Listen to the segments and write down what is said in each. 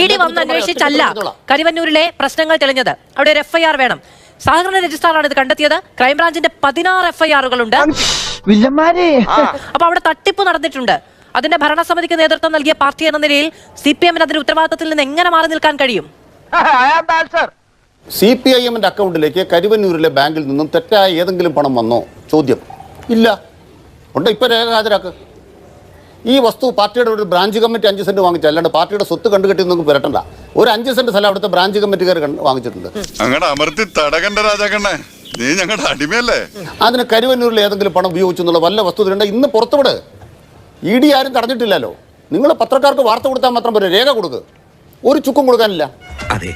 E D വന്ന് അന്വേഷിച്ചല്ല കരിവന്നൂരിലെ പ്രശ്നങ്ങൾ തെളിഞ്ഞത്. അവിടെ ഒരു എഫ്ഐആർ വേണം. സഹകരണ രജിസ്ട്രാറാണ് ഇത് കണ്ടെത്തിയത്. ക്രൈംബ്രാഞ്ചിന്റെ പതിനാറ് എഫ്ഐആറുകൾ ഉണ്ട്. വില്ലന്മാരെ. അപ്പൊ അവിടെ തട്ടിപ്പ് നടന്നിട്ടുണ്ട്. അതിന്റെ ഭരണസമിതിക്ക് നേതൃത്വം നൽകിയ പാർട്ടി എന്ന നിലയിൽ സി പി എമ്മിന് അതിന്റെ ഉത്തരവാദിത്തത്തിൽ നിന്ന് എങ്ങനെ മാറി നിൽക്കാൻ കഴിയും? സി പി ഐ എമ്മിന്റെ അക്കൗണ്ടിലേക്ക് കരുവന്നൂരിലെ ബാങ്കിൽ നിന്നും തെറ്റായ ഏതെങ്കിലും പണം വന്നോ? ചോദ്യം. ഇല്ല. ഉണ്ട്? ഇപ്പൊ രേഖ ഹാജരാക്ക്. ഈ വസ്തു പാർട്ടിയുടെ ഒരു ബ്രാഞ്ച് കമ്മിറ്റി അഞ്ച് സെന്റ് വാങ്ങിച്ചു അല്ലാണ്ട് പാർട്ടിയുടെ സ്വത്ത് കണ്ടുകെട്ടി നിങ്ങൾക്ക് വരട്ടണ്ട. ഒരു അഞ്ച് സെന്റ് സ്ഥലം അവിടുത്തെ ബ്രാഞ്ച് കമ്മിറ്റിക്കാർ വാങ്ങിച്ചിട്ടുണ്ട്. അങ്ങടെ അമർത്തി തടകണ്ട രാജാക്കണ്ണേ നീ ഞങ്ങളുടെ അടിമയല്ലേ? അതിന് കരുവന്നൂരിൽ ഏതെങ്കിലും പണം ഉപയോഗിച്ചു എന്നുള്ള വല്ല വസ്തുതയുണ്ട് ഇന്ന് പുറത്തുവിട്. ഇ ഡി ആരും തടഞ്ഞിട്ടില്ലല്ലോ. നിങ്ങൾ പത്രക്കാർക്ക് വാർത്ത കൊടുത്താൽ മാത്രം പോരെ രേഖ കൊടുക്ക്. ഒരു ചുക്കും കൊടുക്കാനില്ല. അതെ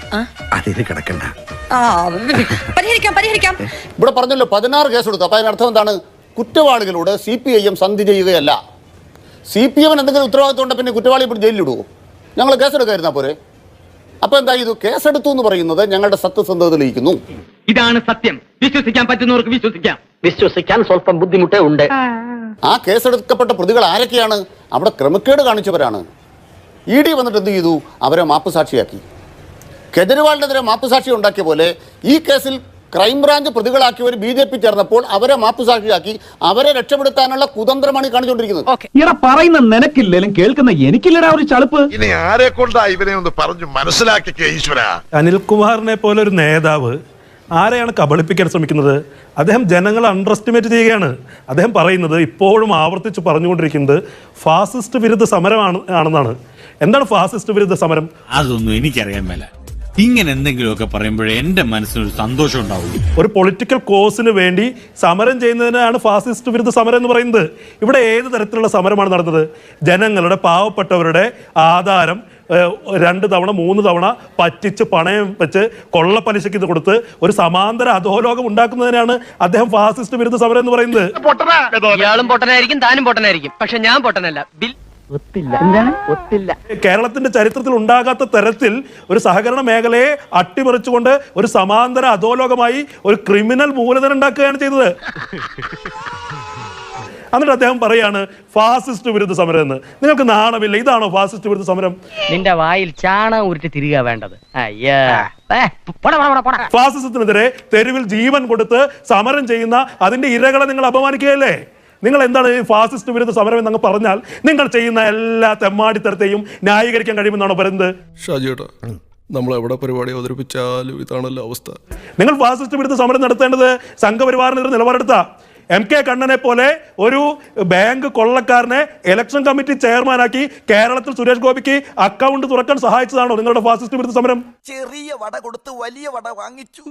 അതിന് കിടക്കണ്ട. പരിഹരിക്കാം പരിഹരിക്കാം. ഇവിടെ പറഞ്ഞല്ലോ പതിനാറ് കേസ് കൊടുത്തു. അപ്പൊ അതിനർത്ഥം എന്താണ്? കുറ്റവാളികളോട് സി പി ഐ എം സന്ധി ചെയ്യുകയല്ല. സി പി എമ്മിന് എന്തെങ്കിലും ഉത്തരവാദിത്വം ഉണ്ടെങ്കിൽ പിന്നെ കുറ്റവാളി ഇപ്പോൾ ജയിലിലിടുവോ? ഞങ്ങൾ കേസെടുക്കായിരുന്നാ പോരെ? അപ്പൊ എന്താ ഇത് കേസെടുത്തു എന്ന് പറയുന്നത് ഞങ്ങളുടെ സത്യസന്ധത തെളിയിക്കുന്നു ഇതാണ് സത്യം. വിശ്വസിക്കാൻ പറ്റുന്നവർക്ക് വിശ്വസിക്കാം. വിശ്വസിക്കാൻ സ്വല്പം ബുദ്ധിമുട്ടേ ഉണ്ട്. ആ കേസെടുക്കപ്പെട്ട പ്രതികൾ ആരൊക്കെയാണ്? അവിടെ ക്രമക്കേട് കാണിച്ചവരാണ്. ഇ ഡി വന്നിട്ട് എന്ത് ചെയ്തു? അവരെ മാപ്പുസാക്ഷിയാക്കി. കെജ്രിവാളിനെതിരെ മാപ്പുസാക്ഷി ഉണ്ടാക്കിയ പോലെ ഈ കേസിൽ ക്രൈംബ്രാഞ്ച് പ്രതികളാക്കിയവർ ബി ജെ പി ചേർന്നപ്പോൾ അവരെ മാപ്പുസാക്ഷിയാക്കി അവരെ രക്ഷപ്പെടുത്താനുള്ള കുതന്ത്രമാണ് ഈ കാണിച്ചുകൊണ്ടിരിക്കുന്നത്. പറയുന്ന കേൾക്കുന്ന എനിക്കില്ലടാ ഒരു ചളുപ്പ്. ഇനി ആരെ കൊണ്ടാ ഇവനെ ഒന്ന് പറഞ്ഞു മനസ്സിലാക്കിക്കേ ഈശ്വര? അനിൽകുമാറിനെ പോലെ ഒരു നേതാവ് ആരെയാണ് കബളിപ്പിക്കാൻ ശ്രമിക്കുന്നത്? അദ്ദേഹം ജനങ്ങളെ അണ്ടർ എസ്റ്റിമേറ്റ് ചെയ്യുകയാണ്. അദ്ദേഹം പറയുന്നത് ഇപ്പോഴും ആവർത്തിച്ച് പറഞ്ഞുകൊണ്ടിരിക്കുന്നത് ഫാസിസ്റ്റ് വിരുദ്ധ സമരമാണ് ആണെന്നാണ്. എന്താണ് ഫാസിസ്റ്റ് വിരുദ്ധ സമരം? അതൊന്നും എനിക്കറിയാൻ മേല. ഇങ്ങനെ എന്തെങ്കിലുമൊക്കെ പറയുമ്പോഴേ എന്റെ മനസ്സിനൊരു സന്തോഷം ഉണ്ടാവുള്ളൂ. ഒരു പൊളിറ്റിക്കൽ കോസിന് വേണ്ടി സമരം ചെയ്യുന്നതിനാണ് ഫാസിസ്റ്റ് വിരുദ്ധ സമരം എന്ന് പറയുന്നത്. ഇവിടെ ഏത് തരത്തിലുള്ള സമരമാണ് നടന്നത്? ജനങ്ങളുടെ പാവപ്പെട്ടവരുടെ ആധാരം രണ്ട് തവണ മൂന്ന് തവണ പറ്റിച്ച് പണയം വെച്ച് കൊള്ളപ്പലിശയ്ക്ക് ഇത് കൊടുത്ത് ഒരു സമാന്തര അധോലോകം ഉണ്ടാക്കുന്നതിനാണ് അദ്ദേഹം ഫാസിസ്റ്റ് വിരുദ്ധ സമരം എന്ന് പറയുന്നത്. ഇയാളും പൊട്ടനായിരിക്കും താനും പൊട്ടനായിരിക്കും. പക്ഷെ ഞാൻ പൊട്ടനല്ല. ബിൽ ഒത്തില്ല. കേരളത്തിന്റെ ചരിത്രത്തിൽ ഉണ്ടാകാത്ത തരത്തിൽ ഒരു സഹകരണ മേഖലയെ അട്ടിമറിച്ചുകൊണ്ട് ഒരു സമാന്തര അധോലോകമായി ഒരു ക്രിമിനൽ മൂലധനം ഉണ്ടാക്കുകയാണ് ചെയ്തത്. എന്നിട്ട് അദ്ദേഹം പറയാണ് ഫാസിസ്റ്റ് വിരുദ്ധ സമരം എന്ന്. നിങ്ങൾക്ക് നാണമില്ല. ഇതാണോ ഫാസിസ്റ്റ് വിരുദ്ധ സമരം? നിന്റെ വായിൽ ചാണകം ഉരുട്ടി തിരിക വേണ്ടത്. അയ്യാ. പോടാ, പോടാ, പോടാ, പോടാ. ഫാസിസത്തിനെതിരെ തെരുവിൽ ജീവൻ കൊടുത്ത് സമരം ചെയ്യുന്ന അതിന്റെ ഇരകളെ നിങ്ങൾ അപമാനിക്കുകയല്ലേ? നിങ്ങൾ എന്താണ് ഈ ഫാസിസ്റ്റ് വിരുദ്ധ സമരം എന്നങ്ങ് പറഞ്ഞാൽ നിങ്ങൾ ചെയ്യുന്ന എല്ലാ തെമ്മാടിത്തരത്തെയും ന്യായീകരിക്കാൻ കഴിയുമെന്നാണോ പറയുന്നത്? ഷാജിയേട്ടാ നമ്മൾ എവിടെ പരിപാടി അവതരിപ്പിച്ചാലും ഇതാണല്ലോ അവസ്ഥ. നിങ്ങൾ ഫാസിസ്റ്റ് വിരുദ്ധ സമരം നടത്തേണ്ടത് സംഘപരിവാറിനെതിരെ നിലപാടെടുത്ത. എം കെ കണ്ണനെ പോലെ ഒരു ബാങ്ക് കൊള്ളക്കാരനെ ഇലക്ഷൻ കമ്മിറ്റി ചെയർമാനാക്കി കേരളത്തിൽ സുരേഷ് ഗോപിക്ക് അക്കൗണ്ട് തുറക്കാൻ സഹായിച്ചതാണോ നിങ്ങളുടെ ഫാസിസ്റ്റ് വിരുദ്ധ സമരം? ചെറിയ വട കൊടുത്ത് വലിയ വട വാങ്ങിച്ചു.